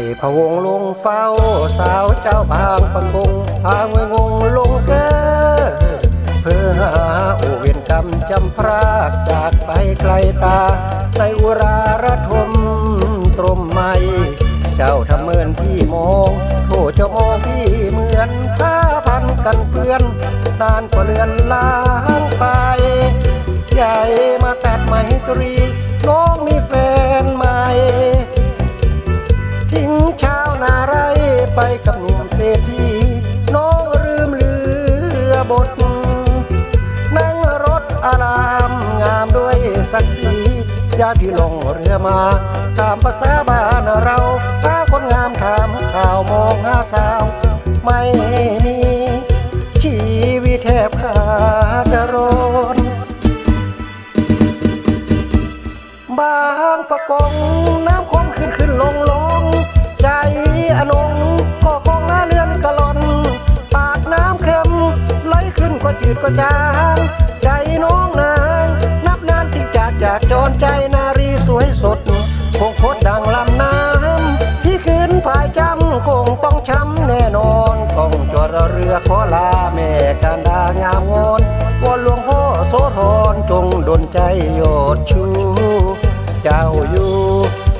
ไม่พะวงลงเฝ้าสาวเจ้าบางประกงพางวยงงลงเกอเพื่อหาโอเวียนกรรมจำพรากจากไปไกลตา ในอุราระทมตรมไม่ เจ้าทำเมือนพี่มองโทษเจ้ามองพี่เหมือนผ้าพันกันเพื่อนนานกว่าเลือนล้างไป ใหญ่มาตัดไมตรีน้องมี ไปกับหนุ่มเศรษฐีน้องลืมเรือบท นั่งรถอารามงามด้วยสักทีญาติที่ลงเรือมาตามภาษาบ้านเราถ้าคนงามถามข่าวมองหาสาว ไม่มีชีวิตแทบขา จืดก็จางใจน้องนางนับนานที่จากจากจรใจนารีสวยสดคงโคตรดังลำน้ำที่คืนฝ่ายจำคงต้องช้ำแน่นอนต้องจอดเรือขอลาแม่การดางามงอนวอนหลวงพ่อโสธรจงดลใจโยดชู เจ้าอยู่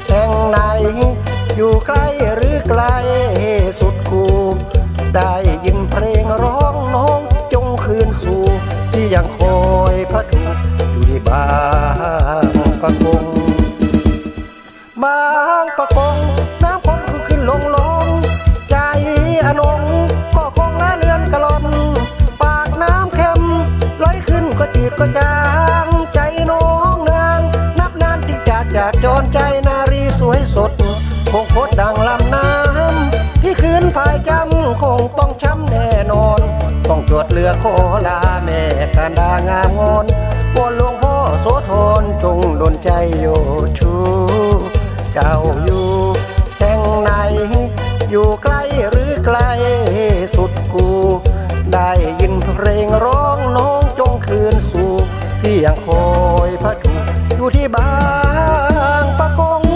แห่งไหนอยู่ใกล้หรือไกลสุดคูได้ยิน ที่ยังคอยพระถูกอยู่ที่บางประกงบางประกงน้ำคนขึ้นขึ้นลงลงใจอนงก็คงละเลือนกะลอน ปากน้ำเค็มไหลขึ้นก็จืดก็จางใจน้องนางนับนานที่จากจากจรใจนารีสวยสดคงโคตรดังลำน้ำที่คืนฝ่ายจำคง วดเรือโคลาแม่กันดางามงอนวอนหลวงพ่อโสธรจงดนใจโยชูเจ้าอยู่แห่งไหน อยู่ใกล้หรือไกลสุดกู ได้ยินเพลงร้องน้องจงคืนสู่ที่ยังคอยพระถูอยู่ที่บางปะกง